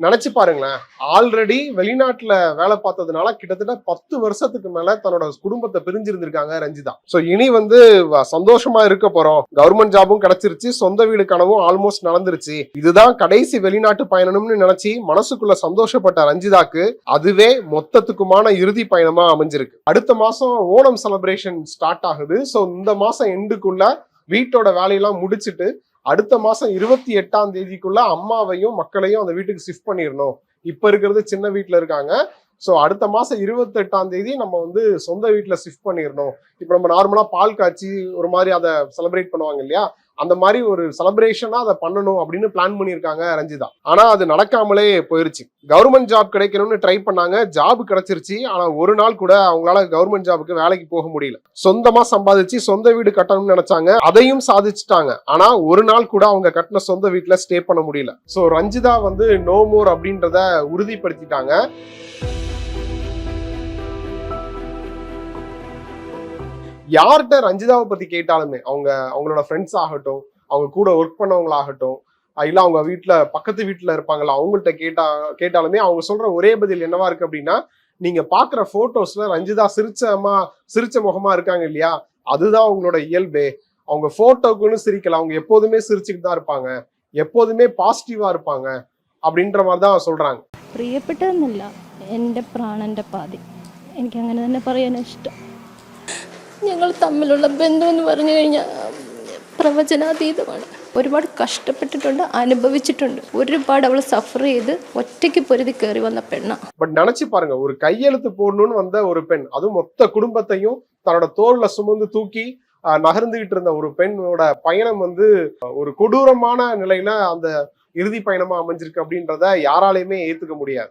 நினைச்சு பாருங்களேன். ஆல்ரெடி வெளிநாட்டுல வேலை பார்த்ததுனால கிட்டத்தட்ட பத்து வருஷத்துக்கு மேல தன்னோட குடும்பத்தை பிரிஞ்சிருந்திருக்காங்க ரஞ்சிதா. சோ இனி வந்து வ- சந்தோஷமா இருக்க போறோம். கவர்மெண்ட் ஜாபும் கிடைச்சிருச்சு. சொந்த வீடு கனவும் ஆல்மோஸ்ட் நடந்துருச்சு. இதுதான் கடைசி வெளிநாட்டு பயணம்னு நினைச்சு மனசுக்குள்ள சந்தோஷப்பட்ட ரஞ்சிதாக்கு அதுவே மொத்தத்துக்குமான இறுதி பயணமா அமைஞ்சிருக்கு. அடுத்த மாசம் ஓணம் செலிப்ரேஷன் ஸ்டார்ட் ஆகுது. சோ இந்த மாசம் எண்டுக்குள்ள வீட்டோட வேலையெல்லாம் முடிச்சிட்டு அடுத்த மாசம் இருபத்தி எட்டாம் தேதிக்குள்ள அம்மாவையும் மக்களையும் அந்த வீட்டுக்கு ஷிஃப்ட் பண்ணிடணும். இப்ப இருக்கிறது சின்ன வீட்டுல இருக்காங்க. ஸோ அடுத்த மாசம் இருபத்தி எட்டாம் தேதி நம்ம வந்து சொந்த வீட்டுல ஷிஃப்ட் பண்ணிடணும். இப்போ நம்ம நார்மலா பால் காய்ச்சி ஒரு மாதிரி அதை செலிப்ரேட் பண்ணுவாங்க இல்லையா? அந்த மாதிரி ஒரு செலப்ரேஷனா அதை பண்ணணும் அப்படின்னு பிளான் பண்ணியிருக்காங்க ரஞ்சிதா. ஆனா அது நடக்காமலே போயிருச்சு. கவர்மெண்ட் ஜாப் கிடைக்கணும்னு ட்ரை பண்ணாங்க. ஜாப் கிடைச்சிருச்சு. ஆனா ஒரு நாள் கூட அவங்களால கவர்மெண்ட் ஜாபுக்கு வேலைக்கு போக முடியல. சொந்தமா சம்பாதிச்சு சொந்த வீடு கட்டணும்னு நினைச்சாங்க. அதையும் சாதிச்சுட்டாங்க. ஆனா ஒரு நாள் கூட அவங்க கட்டின சொந்த வீட்டுல ஸ்டே பண்ண முடியல. சோ ரஞ்சிதா வந்து நோ மோர் அப்படின்றத உறுதிப்படுத்திட்டாங்க. யார்கிட்ட ரஞ்சிதாவை பத்தி கேட்டாலுமே அவங்க அவங்களோட ஃப்ரெண்ட்ஸ் ஆகட்டும் அவங்க கூட ஒர்க் பண்ணவங்களாகட்டும் அஹ் இல்ல அவங்க வீட்ல பக்கத்து வீட்ல இருப்பாங்களா அவங்கள்ட்ட கேட்டா கேட்டாலுமே அவங்க சொல்ற ஒரே பதில் என்னவா இருக்கு அப்படின்னா நீங்க பாக்குற போட்டோஸ்ல ரஞ்சிதா சிரிச்சமா சிரிச்ச முகமா இருக்காங்க இல்லையா அதுதான் அவங்களோட இயல்பே அவங்க போட்டோக்குன்னு சிரிக்கல அவங்க எப்போதுமே சிரிச்சுக்கிட்டு தான் இருப்பாங்க எப்போதுமே பாசிட்டிவா இருப்பாங்க அப்படின்ற மாதிரி தான் சொல்றாங்க പ്രിയപ്പെട്ടതെന്നല്ല എൻ്റെ പ്രാണൻ്റെ പാതി എനിക്കങ്ങനെ തന്നെ പറയാൻ ഇഷ്ടം ഞങ്ങൾ തമ്മിലുള്ള ബന്ധം എന്ന് പറഞ്ഞു കഴിഞ്ഞാൽ പ്രവചനാതീതമാണ് ഒരുപാട് കഷ്ടപ്പെട്ടിട്ടുണ്ട് അനുഭവിച്ചിട്ടുണ്ട് ഒരുപാട് അവൾ സഫർ ചെയ്ത് ഒറ്റയ്ക്ക് പൊരുതി കയറി വന്ന പെണ്ണാണ് பட் நினைச்சு பாருங்க ஒரு கையெழுத்து போடணும்னு வந்த ஒரு பெண் அதுவும் மொத்த குடும்பத்தையும் தன்னோட தோல்ல சுமந்து தூக்கி ஆஹ், நகர்ந்துகிட்டு இருந்த ஒரு பெண்ணோட பயணம் வந்து அஹ், ஒரு கொடூரமான நிலையில அந்த இறுதி பயணமா அமைஞ்சிருக்கு அப்படின்றத யாராலையுமே ஏத்துக்க முடியாது